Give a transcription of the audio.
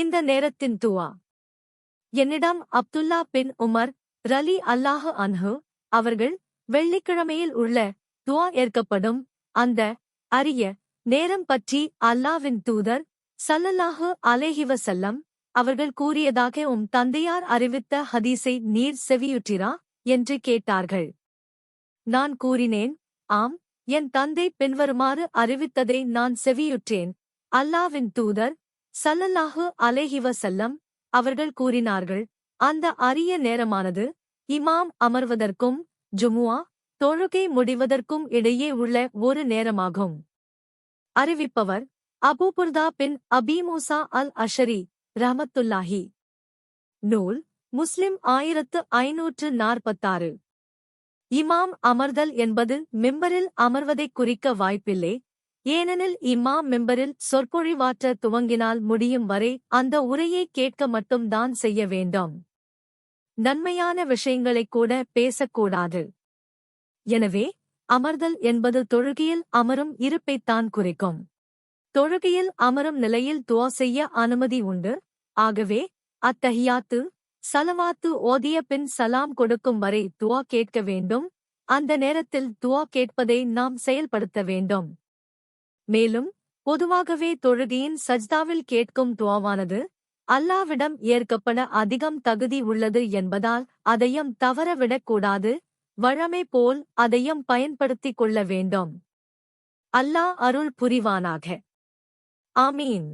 இந்த நேரத்தின் துவா. என்னிடம் அப்துல்லா பின் உமர் ரலி அல்லாஹு அன்ஹு அவர்கள் வெள்ளிக்கிழமையில் உள்ள துவா ஏற்கப்படும். அந்த அரிய நேரம் பற்றி அல்லாவின் தூதர் சல்லல்லாஹு அலேஹிவசல்லம் அவர்கள் கூறியதாக உம் தந்தையார் அறிவித்த ஹதீஸை நீர் செவியுற்றிரா என்று கேட்டார்கள். நான் கூறினேன் ஆம் என் தந்தை பின்வருமாறு அறிவித்ததை நான் செவியுற்றேன். அல்லாவின் தூதர் சல்லல்லாஹு அலேஹிவ செல்லம் அவர்கள் கூறினார்கள் அந்த அரிய நேரமானது இமாம் அமர்வதற்கும் ஜுமுவா தொழுகை முடிவதற்கும் இடையே உள்ள ஒரு நேரமாகும். அறிவிப்பவர் அபூபுர்தா பின் அபிமூசா அல் அஷரி ரஹமத்துல்லாஹி. நூல் முஸ்லிம் ஆயிரத்து ஐநூற்று நாற்பத்தாறு. இமாம் அமர்தல் என்பது மிம்பரில் அமர்வதைக் குறிக்க வாய்ப்பில்லை ஏனெனில் இமாம் மெம்பரில் சொற்பொழிவாற்ற துவங்கினால் முடியும் வரை அந்த உரையை கேட்க மட்டும்தான் செய்ய வேண்டும். நன்மையான விஷயங்களைக் கூட பேசக்கூடாது எனவே அமர்தல் என்பது தொழுகையில் அமரும் இருப்பைத்தான் குறிக்கும். தொழுகையில் அமரும் நிலையில் துவா செய்ய அனுமதி உண்டு. ஆகவே அத்தஹியாத்து சலவாத்து ஓதிய பின் சலாம் கொடுக்கும் வரை துவா கேட்க வேண்டும். அந்த நேரத்தில் துவா கேட்பதை நாம் செயல்படுத்த வேண்டும். மேலும் பொதுவாகவே தொழுகையின் சஜ்தாவில் கேட்கும் துவாவானது அல்லாவிடம் ஏற்கப்பட அதிகம் தகுதி உள்ளது என்பதால் அதையும் தவறவிடக்கூடாது வழமை போல் அதையும் பயன்படுத்திக் கொள்ள வேண்டும். அல்லாஹ் அருள் புரிவானாக. ஆமீன்.